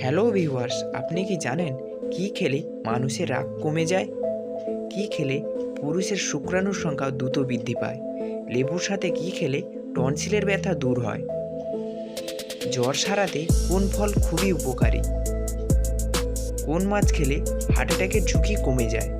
Hello viewers আপনি কি জানেন কি খেলে মানুষের রাগ কমে যায়? কি খেলে পুরুষের শুক্রাণুর সংখ্যা দ্রুত বৃদ্ধি পায়? লেবুর সাথে কি খেলে টনসিলের ব্যথা দূর হয়? জ্বর সারাতে কোন ফল খুবই উপকারী? কোন মাছ খেলে হার্ট অ্যাটাকের ঝুঁকি কমে যায়?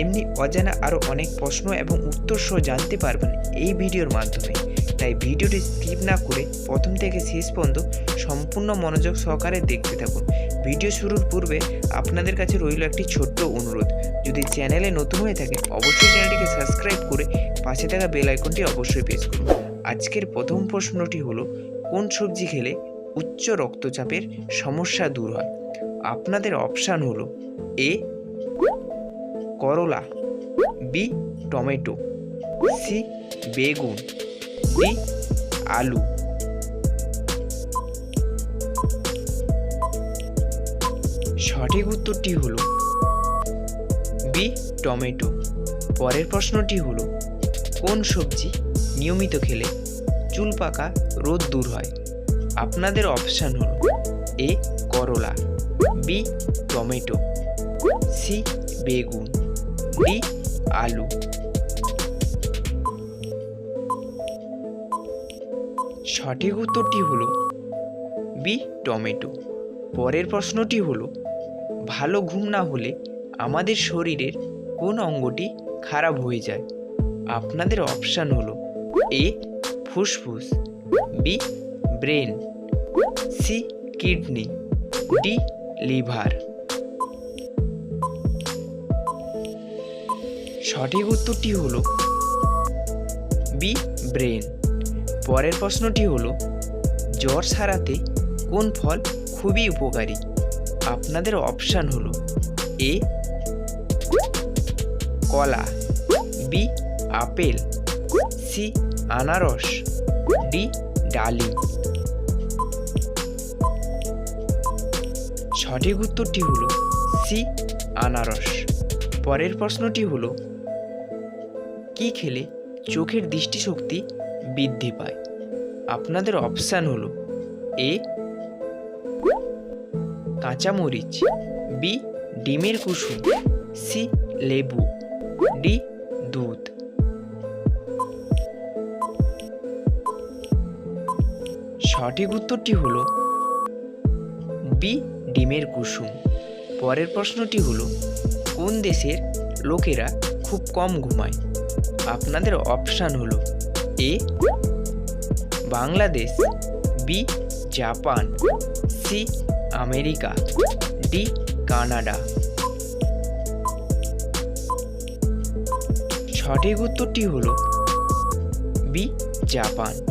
এমনি অজানা আরও অনেক প্রশ্ন এবং উত্তর সহ জানতে পারবেন এই ভিডিওর মাধ্যমে। তাই ভিডিওটি স্কিপ না করে প্রথম থেকে শেষ পর্যন্ত সম্পূর্ণ মনোযোগ সহকারে দেখতে থাকুন। ভিডিও শুরুর পূর্বে আপনাদের কাছে রইল একটি ছোট্ট অনুরোধ। যদি চ্যানেলে নতুন হয়ে থাকে অবশ্যই চ্যানেলটিকে সাবস্ক্রাইব করে পাশে থাকা বেল আইকনটি অবশ্যই প্রেস করুন। আজকের প্রথম প্রশ্নটি হলো, কোন সবজি খেলে উচ্চ রক্তচাপের সমস্যা দূর হয়? আপনাদের অপশান হলো, এ, করলা, বি, টমেটো, সি, বেগুন। ডি আলু। সঠিক উত্তরটি হলো বি, টমেটো। পরের প্রশ্নটি হলো, কোন সবজি নিয়মিত খেলে চুল পাকা রোদ দূর হয়? আপনাদের অপশান হলো এ, করলা, বি, টমেটো, সি, বেগুন, ডি, আলু। সঠিক উত্তরটি হলো বি, টমেটো। পরের প্রশ্নটি হলো, ভালো ঘুম না হলে আমাদের শরীরের কোন অঙ্গটি খারাপ হয়ে যায়? আপনাদের অপশান হলো এ, ফুসফুস, B, brain, C, kidney, D, liver. সঠিক উত্তরটি হলো বি, ব্রেন। পরের প্রশ্নটি হলো, জ্বর সারাতে কোন ফল খুবই উপকারী? আপনাদের অপশান হলো, এ, কলা, বি, আপেল, সি, আনারস, ডি, ডালিম। সঠিক উত্তরটি হলো, সি, আনারস। পরের প্রশ্নটি হলো, কি খেলে চোখের দৃষ্টিশক্তি বৃদ্ধি পায়। আপনাদের অপশান হলো এ, কাঁচামরিচ, বি, ডিমের কুসুম, সি, লেবু, ডি, দুধ। সঠিক উত্তরটি হলো বি, ডিমের কুসুম। পরের প্রশ্নটি হলো কোন দেশের লোকেরা খুব কম ঘুমায়? আপনাদের অপশান হলো A, Bangladesh, B, Japan, C, America, D, Canada. সঠিক উত্তরটি হলো বি, জাপান।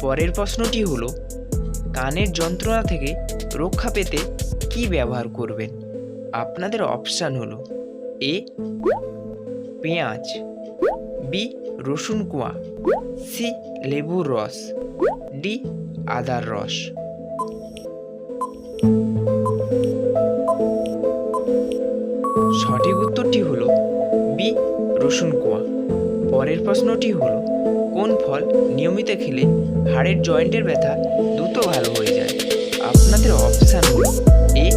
পরের প্রশ্নটি হলো, কানের যন্ত্রণা থেকে রক্ষা পেতে কি ব্যবহার করবেন? আপনাদের অপশান হলো এ, পেঁয়াজ। বি রসুন কুয়া। সি লেবুর রস। ডি আদার রস। সঠিক উত্তরটি হল বি রসুন কুয়া। পরের প্রশ্নটি হলো, কোন ফল নিয়মিত খেলে হাড়ের জয়েন্টের ব্যথা দ্রুত ভালো হয়ে যায়? আপনাদের অপশান হলো এ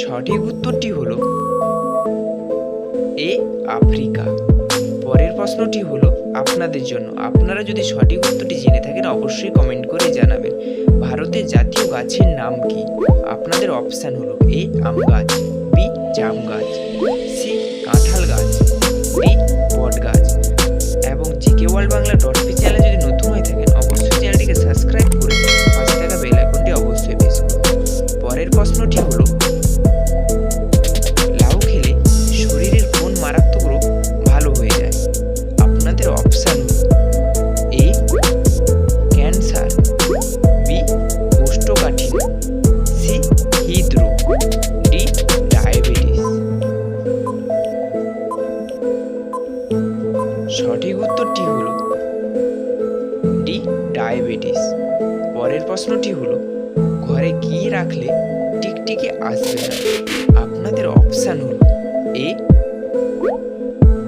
সঠিক উত্তরটি হলো এ, আফ্রিকা। পরের প্রশ্নটি হলো আপনাদের জন্য। আপনারা যদি সঠিক উত্তরটি জেনে থাকেন, অবশ্যই কমেন্ট করে জানাবেন। ভারতের জাতীয় গাছের নাম কি? আপনাদের অপশান হলো এ, আম গাছ, বি, জাম গাছ, সি, কাঁঠাল গাছ, ডি বট গাছ এবং GK world Bangla dot P চ্যানেলে যদি নতুন সঠিক উত্তরটি হল ডি, ডায়াবেটিস। পরের প্রশ্নটি হলো, ঘরে কি রাখলে টিকটিকি আসবে না? আপনাদের অপশান হলো এ,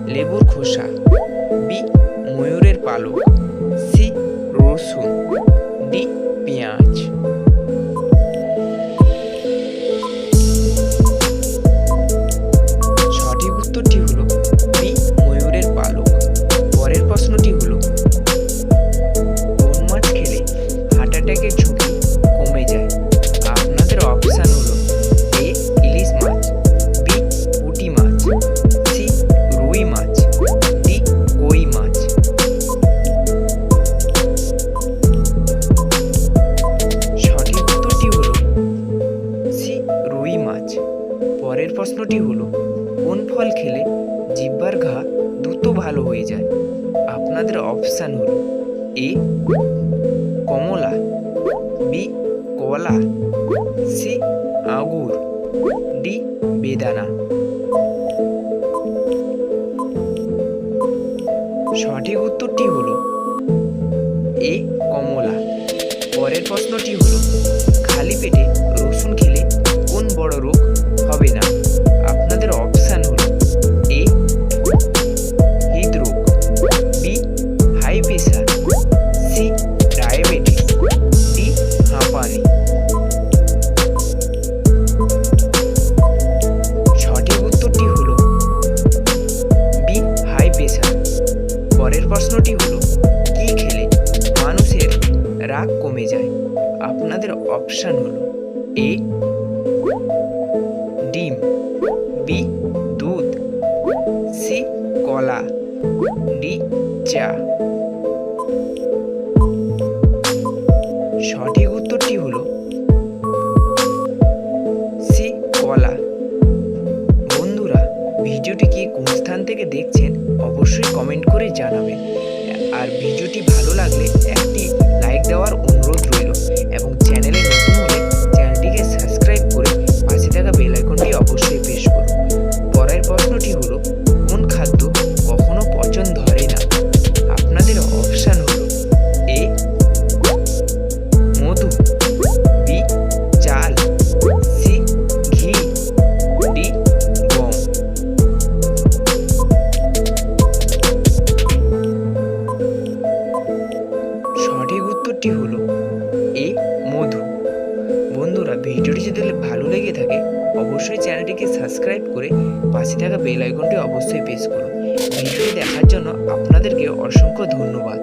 লেবুর খোসা, বি, ময়ূরের পালক, সি, রসুন, ডি ঘা দ্রুত ভালো হয়ে যায়। আপনাদের অপশান হল এ, কমলা, বি, কলা, সি আঙুর ডি, বেদানা। সঠিক উত্তরটি হলো এ, কমলা। পরের প্রশ্নটি হলো পরের প্রশ্নটি হলো, কি খেলে মানুষের রাগ কমে যায়? আপনাদের অপশান হলো এ ডিম বি দুধ সি কলা ডি চা। সঠিক উত্তরটি হলো সি কলা। বন্ধুরা, ভিডিওটি কি কোন স্থান থেকে দেখছেন? অবশ্যই কমেন্ট করে জানাবেন। আর ভিডিওটি ভালো লাগলে সঠিক উত্তরটি হলো এ, মধু। বন্ধুরা, ভিডিওটি যদি ভালো লেগে থাকে, অবশ্যই চ্যানেলটিকে সাবস্ক্রাইব করে পাশে থাকা বেল আইকনটি অবশ্যই প্রেস করুন। ভিডিওটি দেখার জন্য আপনাদেরকে অসংখ্য ধন্যবাদ।